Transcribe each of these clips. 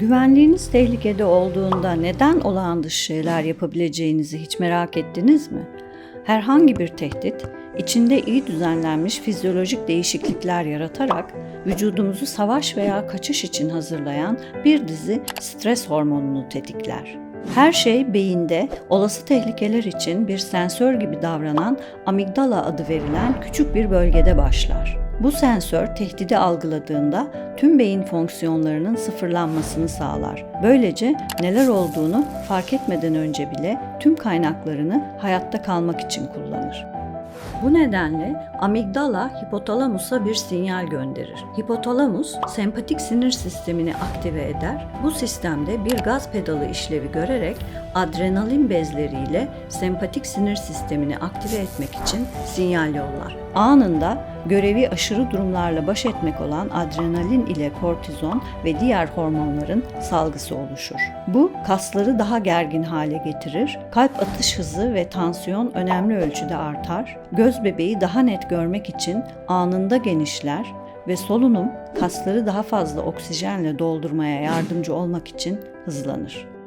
Güvenliğiniz tehlikede olduğunda neden olağan dışı şeyler yapabileceğinizi hiç merak ettiniz mi? Herhangi bir tehdit, içinde iyi düzenlenmiş fizyolojik değişiklikler yaratarak vücudumuzu savaş veya kaçış için hazırlayan bir dizi stres hormonunu tetikler. Her şey beyinde olası tehlikeler için bir sensör gibi davranan amigdala adı verilen küçük bir bölgede başlar. Bu sensör tehdidi algıladığında tüm beyin fonksiyonlarının sıfırlanmasını sağlar. Böylece neler olduğunu fark etmeden önce bile tüm kaynaklarını hayatta kalmak için kullanır. Bu nedenle amigdala hipotalamusa bir sinyal gönderir. Hipotalamus sempatik sinir sistemini aktive eder. Bu sistemde bir gaz pedalı işlevi görerek adrenalin bezleriyle sempatik sinir sistemini aktive etmek için sinyal yollar. Anında görevi aşırı durumlarla baş etmek olan adrenalin ile kortizon ve diğer hormonların salgısı oluşur. Bu kasları daha gergin hale getirir, kalp atış hızı ve tansiyon önemli ölçüde artar, göz bebeği daha net görmek için anında genişler ve solunum kasları daha fazla oksijenle doldurmaya yardımcı olmak için hızlanır.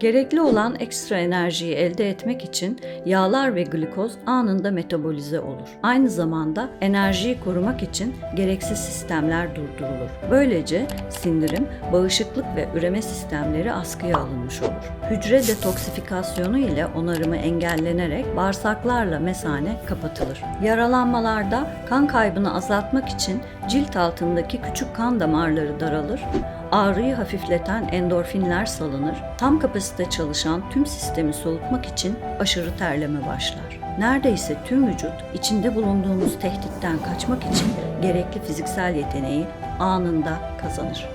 Gerekli olan ekstra enerjiyi elde etmek için yağlar ve glikoz anında metabolize olur. Aynı zamanda enerjiyi korumak için gereksiz sistemler durdurulur. Böylece sindirim, bağışıklık ve üreme sistemleri askıya alınmış olur. Hücre detoksifikasyonu ile onarımı engellenerek bağırsaklarla mesane kapatılır. Yaralanmalarda kan kaybını azaltmak için cilt altındaki küçük kan damarları daralır, ağrıyı hafifleten endorfinler salınır, tam kapasite çalışan tüm sistemi soğutmak için aşırı terleme başlar. Neredeyse tüm vücut içinde bulunduğumuz tehditten kaçmak için gerekli fiziksel yeteneği anında kazanır.